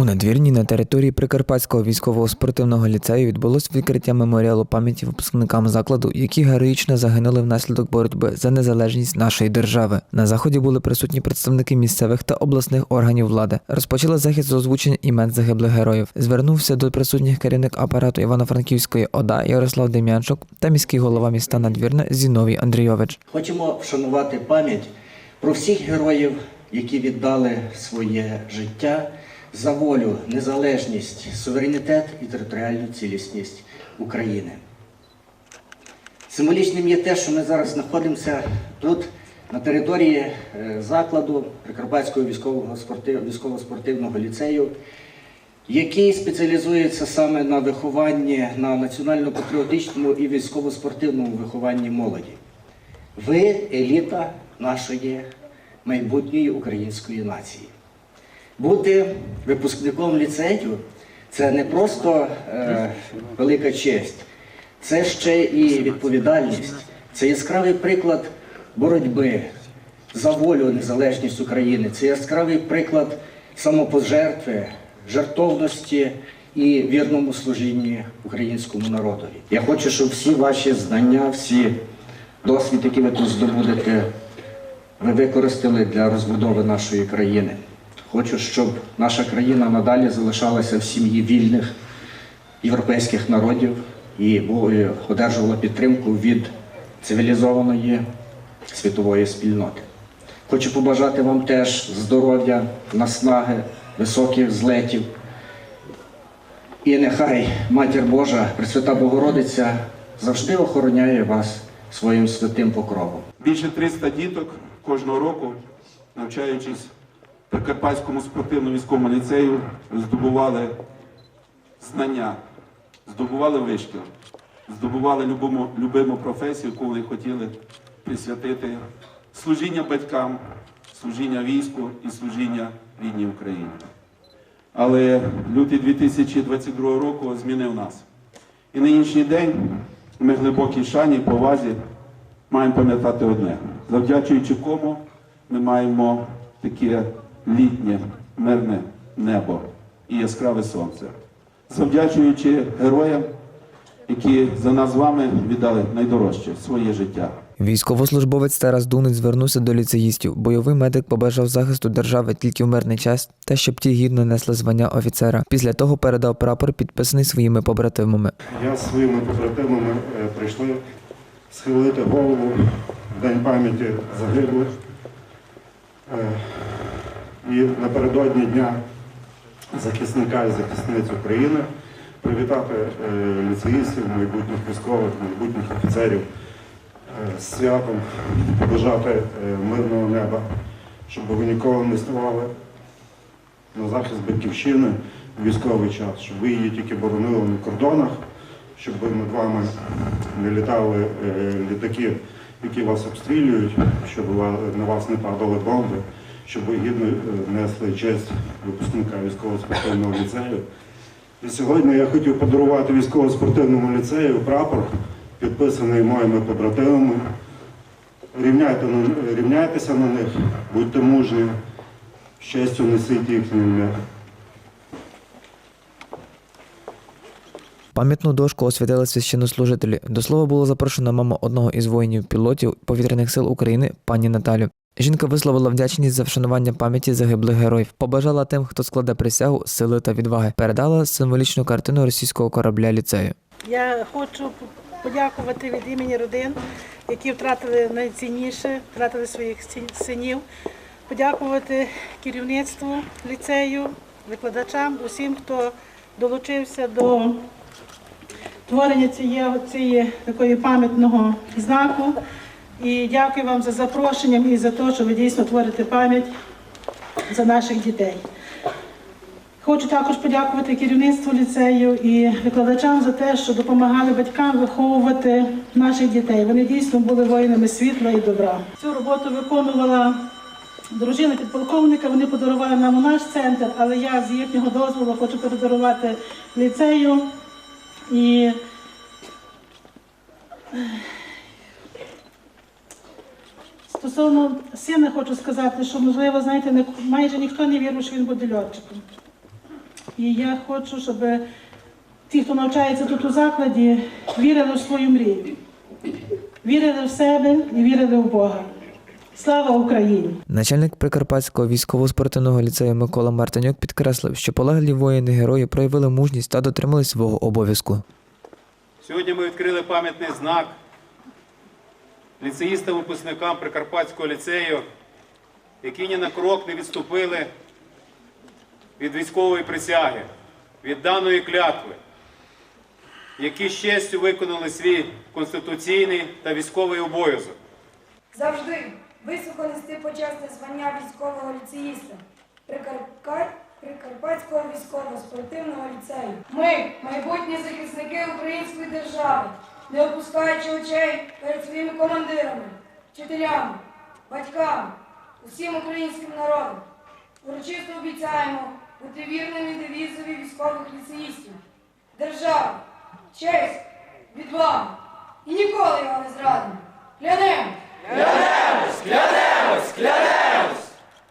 У надвірні на території Прикарпатського військового спортивного ліцею відбулось відкриття меморіалу пам'яті випускникам закладу, які героїчно загинули внаслідок боротьби за незалежність нашої держави. На заході були присутні представники місцевих та обласних органів влади. Розпочали захід з озвучення імен загиблих героїв. Звернувся до присутніх керівник апарату Івано-Франківської ОДА Ярослав Дем'янчук та міський голова міста Надвірна Зіновій Андрійович. Хочемо вшанувати пам'ять про всіх героїв, які віддали своє життя за волю, незалежність, суверенітет і територіальну цілісність України. Символічним є те, що ми зараз знаходимося тут, на території е, закладу Прикарпатського військово-спортивного ліцею, який спеціалізується саме на вихованні на національно-патріотичному і військово-спортивному вихованні молоді. Ви еліта нашої майбутньої української нації. Бути випускником ліцею це не просто е, велика честь, це ще і відповідальність, це яскравий приклад боротьби за волю, незалежність України, це яскравий приклад самопожертви, жертовності і вірному служінні українському народові. Я хочу, щоб всі ваші знання, всі досвід, який ви тут здобудете, ви використали для розбудови нашої країни. Хочу, щоб наша країна надалі залишалася в сім'ї вільних європейських народів і одержувала підтримку від цивілізованої світової спільноти. Хочу побажати вам теж здоров'я, наснаги, високих злетів. І нехай Матір Божа, Пресвята Богородиця, завжди охороняє вас своїм святим покровом. Більше 300 діток кожного року, навчаючись Прикарпатському спортивному військовому ліцею, здобували знання, здобували вишкіл, здобували любому, любиму професію, яку вони хотіли присвятити служіння батькам, служіння війську і служіння рідній Україні. Але лютий 2022 року змінив нас. І нинішній день ми глибокій шані, повазі маємо пам'ятати одне, завдячуючи кому ми маємо таке літнє, мирне небо і яскраве сонце. Завдячуючи героям, які за нас з вами віддали найдорожче своє життя. Військовослужбовець Тарас Дунець звернувся до ліцеїстів. Бойовий медик побажав захисту держави тільки в мирний час та щоб ті гідно несли звання офіцера. Після того передав прапор, підписаний своїми побратимами. Я з своїми побратимами е, прийшли схилити голову в День пам'яті загиблих. Е, І напередодні Дня захисника і захисниць України. Привітати е, ліцеїстів, майбутніх військових, майбутніх офіцерів е, з святом, побажати е, мирного неба, щоб ви ніколи не ставали на захист батьківщини у військовий час, щоб ви її тільки боронили на кордонах, щоб над вами не літали е, літаки, які вас обстрілюють, щоб на вас не падали бомби, щоб ви гідно е, несли честь випускника військово-спортивного ліцею. І сьогодні я хотів подарувати військово-спортивному ліцею прапор, підписаний моїми побратимами. Рівняйте рівняйтеся на них, будьте мужні, щастю несіть їхнє ім'я. Пам'ятну дошку освятили священнослужителі. До слова було запрошено мама одного із воїнів-пілотів повітряних сил України, пані Наталю. Жінка висловила вдячність за вшанування пам'яті загиблих героїв, побажала тим, хто складе присягу, сили та відваги. Передала символічну картину російського корабля ліцею. Я хочу подякувати від імені родин, які втратили найцінніше, втратили своїх синів. Подякувати керівництву ліцею, викладачам, усім, хто долучився до творення цієї, цієї такої пам'ятного знаку. І дякую вам за запрошення і за те, що ви дійсно творите пам'ять за наших дітей. Хочу також подякувати керівництву ліцею і викладачам за те, що допомагали батькам виховувати наших дітей. Вони дійсно були воїнами світла і добра. Цю роботу виконувала дружина підполковника. Вони подарували нам наш центр, але я з їхнього дозволу хочу передарувати ліцею. І стосовно сина хочу сказати, що можливо, знаєте, не- майже ніхто не вірив, що він буде льотчиком. І я хочу, щоб ті, хто навчається тут у закладі, вірили в свою мрію, вірили в себе і вірили в Бога. Слава Україні! Начальник Прикарпатського військово-спортивного ліцею Микола Мартинюк підкреслив, що полеглі воїни герої проявили мужність та дотримали свого обов'язку. Сьогодні ми відкрили пам'ятний знак ліцеїстам-випускникам Прикарпатського ліцею, які ні на крок не відступили від військової присяги, від даної клятви, які з честю виконали свій конституційний та військовий обов'язок. Завжди високо нести почесне звання військового ліцеїста Прикарпат- Прикарпатського військово-спортивного ліцею. Ми, майбутні захисники української держави, не опускаючи очей перед своїми командирами, вчителями, батьками, усім українським народом, урочисто обіцяємо бути вірними девізові військових ліцеїстів, держави, честь, відвага і ніколи його не зрадимо. Клянемось! Клянемось! Клянемось! Клянемось!